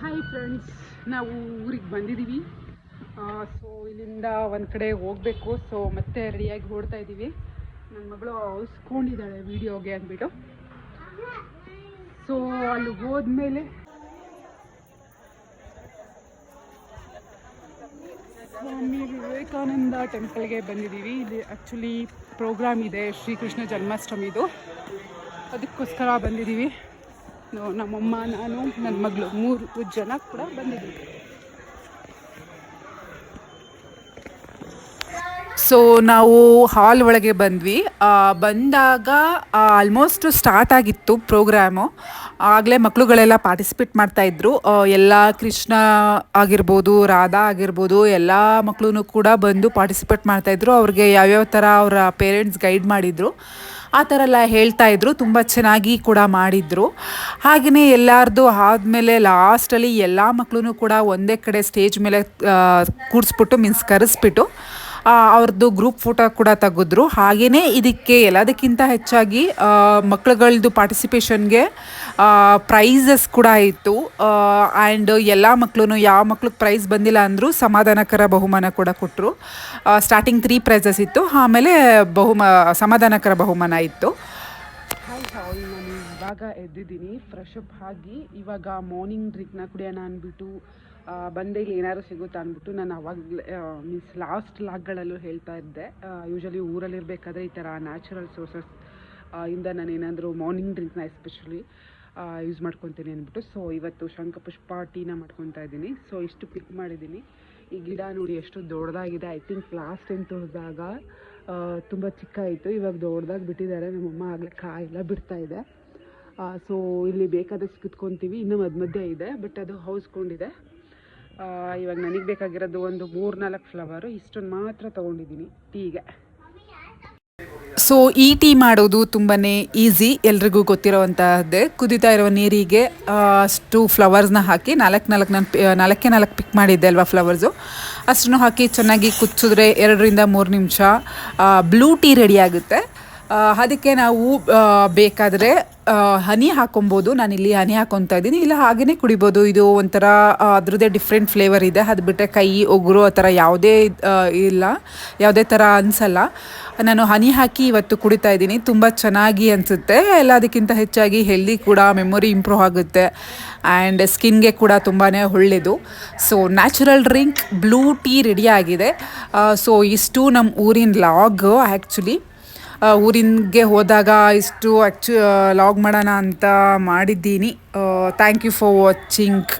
Hi friends ನಾವು ಊರಿಗೆ ಬಂದಿದ್ದೀವಿ. ಸೊ ಇಲ್ಲಿಂದ ಒಂದು ಕಡೆ ಹೋಗಬೇಕು. ಸೊ ಮತ್ತೆ ರೆಡಿಯಾಗಿ ಓಡ್ತಾ ಇದ್ದೀವಿ. ನನ್ನ ಮಗಳು ಉಸ್ಕೊಂಡಿದ್ದಾಳೆ ವೀಡಿಯೋಗೆ ಅಂದ್ಬಿಟ್ಟು. ಸೊ ಅಲ್ಲಿ ಹೋದ್ಮೇಲೆ ಸ್ವಾಮಿ ವಿವೇಕಾನಂದ ಟೆಂಪಲ್ಗೆ ಬಂದಿದ್ದೀವಿ. ಇಲ್ಲಿ ಆ್ಯಕ್ಚುಲಿ ಪ್ರೋಗ್ರಾಮ್ ಇದೆ ಶ್ರೀಕೃಷ್ಣ ಜನ್ಮಾಷ್ಟಮಿದು. ಅದಕ್ಕೋಸ್ಕರ ಬಂದಿದ್ದೀವಿ. ನಮ್ಮಮ್ಮ ನಾನು, ನನ್ನ ಮಗಳು ಮೂರು ಜನ ಕೂಡ ಬಂದಿದ್ದೀವಿ. ಸೊ ನಾವು ಹಾಲ್ ಒಳಗೆ ಬಂದ್ವಿ. ಬಂದಾಗ ಆಲ್ಮೋಸ್ಟ್ ಸ್ಟಾರ್ಟ್ ಆಗಿತ್ತು ಪ್ರೋಗ್ರಾಮು ಆಗಲೇ ಮಕ್ಕಳುಗಳೆಲ್ಲ ಪಾರ್ಟಿಸಿಪೇಟ್ ಮಾಡ್ತಾಯಿದ್ರು ಎಲ್ಲ ಕೃಷ್ಣ ಆಗಿರ್ಬೋದು, ರಾಧಾ ಆಗಿರ್ಬೋದು, ಎಲ್ಲ ಮಕ್ಕಳು ಕೂಡ ಬಂದು ಪಾರ್ಟಿಸಿಪೇಟ್ ಮಾಡ್ತಾಯಿದ್ರು ಅವ್ರಿಗೆ ಯಾವ್ಯಾವ ಥರ ಅವರ ಪೇರೆಂಟ್ಸ್ ಗೈಡ್ ಮಾಡಿದರು. ಆ ಥರ ಎಲ್ಲ ಹೇಳ್ತಾ ಇದ್ರು, ತುಂಬ ಚೆನ್ನಾಗಿ ಕೂಡ ಮಾಡಿದ್ರು. ಹಾಗೆಯೇ ಎಲ್ಲಾರ್ದು ಆದಮೇಲೆ ಲಾಸ್ಟಲ್ಲಿ ಎಲ್ಲ ಮಕ್ಕಳು ಕೂಡ ಒಂದೇ ಕಡೆ ಸ್ಟೇಜ್ ಮೇಲೆ ಕೂರಿಸ್ಬಿಟ್ಟು, ಮೀನ್ಸ್ ಕರೆಸ್ಬಿಟ್ಟು ಅವ್ರದ್ದು ಗ್ರೂಪ್ ಫೋಟೋ ಕೂಡ ತೆಗೆದ್ರು ಹಾಗೆಯೇ ಇದಕ್ಕೆ ಎಲ್ಲದಕ್ಕಿಂತ ಹೆಚ್ಚಾಗಿ ಮಕ್ಳುಗಳದ್ದು ಪಾರ್ಟಿಸಿಪೇಷನ್ಗೆ ಪ್ರೈಸಸ್ ಕೂಡ ಇತ್ತು. ಆ್ಯಂಡ್ ಎಲ್ಲ ಮಕ್ಕಳು ಯಾವ ಮಕ್ಳಿಗೆ ಪ್ರೈಸ್ ಬಂದಿಲ್ಲ ಅಂದರೂ ಸಮಾಧಾನಕರ ಬಹುಮಾನ ಕೂಡ ಕೊಟ್ಟರು ಸ್ಟಾರ್ಟಿಂಗ್ ತ್ರೀ ಪ್ರೈಸಸ್ ಇತ್ತು. ಆಮೇಲೆ ಬಹುಮ, ಸಮಾಧಾನಕರ ಬಹುಮಾನ ಇತ್ತು. ಹಾಯ್ ಹಾಯ್ ನಾನು ಇವಾಗ ಎದ್ದಿದ್ದೀನಿ ಫ್ರೆಶ್ ಅಪ್ ಆಗಿ. ಇವಾಗ ಮಾರ್ನಿಂಗ್ ಡ್ರಿಂಕ್ನ ಕುಡಿಯೋಣ ಅಂದ್ಬಿಟ್ಟು ಬಂದೆ, ಇಲ್ಲಿ ಏನಾದ್ರು ಸಿಗುತ್ತಾ ಅಂದ್ಬಿಟ್ಟು ನಾನು ಅವಾಗಲೇ ಮೀನ್ಸ್ ಲಾಸ್ಟ್ ಲಾಗ್ಗಳಲ್ಲೂ ಹೇಳ್ತಾ ಇದ್ದೆ. ಯೂಶಲಿ ಊರಲ್ಲಿರಬೇಕಾದ್ರೆ ಈ ಥರ ನ್ಯಾಚುರಲ್ ಸೋರ್ಸಸ್ ಇಂದ ನಾನು ಏನಾದರೂ ಮಾರ್ನಿಂಗ್ ಡ್ರಿಂಕ್ನ ಎಸ್ಪೆಷಲಿ ಯೂಸ್ ಮಾಡ್ಕೊತೀನಿ ಅಂದ್ಬಿಟ್ಟು. ಸೊ ಇವತ್ತು ಶಂಖಪುಷ್ಪ ಟೀನ ಮಾಡ್ಕೊತಾ ಇದ್ದೀನಿ. ಸೊ ಇಷ್ಟು ಪಿಕ್ ಮಾಡಿದ್ದೀನಿ. ಈ ಗಿಡ ನೋಡಿ ಎಷ್ಟು ದೊಡ್ಡದಾಗಿದೆ. ಐ ಥಿಂಕ್ ಲಾಸ್ಟ್ ಟೈಮ್ ತೊಳೆದಾಗ ತುಂಬ ಚಿಕ್ಕ ಇತ್ತು. ಇವಾಗ ದೊಡ್ಡದಾಗಿ ಬಿಟ್ಟಿದ್ದಾರೆ. ನಮ್ಮಮ್ಮ ಆಗಲೇ ಕಾಯಿಲ್ಲ ಬಿಡ್ತಾ ಇದೆ. ಸೊ ಇಲ್ಲಿ ಬೇಕಾದಷ್ಟು ಕುತ್ಕೊತೀವಿ. ಇನ್ನೂ ಮಧ್ಯ ಮಧ್ಯೆ ಇದೆ ಬಟ್ ಅದು ಹೌಸ್ಕೊಂಡಿದೆ. ಇವಾಗ ನನಗೆ ಬೇಕಾಗಿರೋದು ಒಂದು ಮೂರು ನಾಲ್ಕು ಫ್ಲವರು ಇಷ್ಟನ್ನು ಮಾತ್ರ ತೊಗೊಂಡಿದ್ದೀನಿ. ಟೀಗೆ. ಸೊ ಈ ಟೀ ಮಾಡೋದು ತುಂಬಾ ಈಸಿ ಎಲ್ರಿಗೂ ಗೊತ್ತಿರೋವಂತಹದ್ದೇ. ಕುದಿತಾ ಇರೋ ನೀರಿಗೆ ಅಷ್ಟು ಫ್ಲವರ್ಸ್ನ ಹಾಕಿ, ನಾಲ್ಕು ನಾಲ್ಕು ನಾನು ನಾಲ್ಕೇ ನಾಲ್ಕು ಪಿಕ್ ಮಾಡಿದ್ದೆ ಅಲ್ವಾ ಫ್ಲವರ್ಸು ಅಷ್ಟನ್ನು ಹಾಕಿ ಚೆನ್ನಾಗಿ ಕುಚ್ಚಿದ್ರೆ ಎರಡರಿಂದ ಮೂರು ನಿಮಿಷ ಬ್ಲೂ ಟೀ ರೆಡಿ ಆಗುತ್ತೆ. ಅದಕ್ಕೆ ನಾವು ಬೇಕಾದರೆ ಹನಿ ಹಾಕೊಬೋದು. ಇಲ್ಲಿ ಹನಿ ಹಾಕೊತಾ ಇದ್ದೀನಿ. ಇಲ್ಲ ಹಾಗೆಯೇ ಕುಡಿಬೋದು. ಇದು ಒಂಥರ ಅದ್ರದ್ದೇ ಡಿಫ್ರೆಂಟ್ ಫ್ಲೇವರ್ ಇದೆ. ಅದು ಬಿಟ್ಟರೆ ಕೈ ಒಗ್ರು ಆ ಥರ ಯಾವುದೇ ಇಲ್ಲ. ಯಾವುದೇ ಥರ ಅನಿಸಲ್ಲ. ನಾನು ಹನಿ ಹಾಕಿ ಇವತ್ತು ಕುಡಿತಾ ಇದ್ದೀನಿ. ತುಂಬ ಚೆನ್ನಾಗಿ ಅನಿಸುತ್ತೆ. ಎಲ್ಲ ಅದಕ್ಕಿಂತ ಹೆಚ್ಚಾಗಿ ಹೆಲ್ದಿ ಕೂಡ ಮೆಮೊರಿ ಇಂಪ್ರೂವ್ ಆಗುತ್ತೆ. ಆ್ಯಂಡ್ ಸ್ಕಿನ್ಗೆ ಕೂಡ ತುಂಬಾ ಒಳ್ಳೆಯದು so natural drink blue tea ready ಆಗಿದೆ. ಸೊ ಇಷ್ಟು ನಮ್ಮ ಊರಿನ ಲಾಗ್ ಆ್ಯಕ್ಚುಲಿ ಊರಿಗೆ ಹೋದಾಗ ಇಷ್ಟು ಆ್ಯಕ್ಚು ಲಾಗ್ ಮಾಡೋಣ ಅಂತ ಮಾಡಿದ್ದೀನಿ. Thank you for watching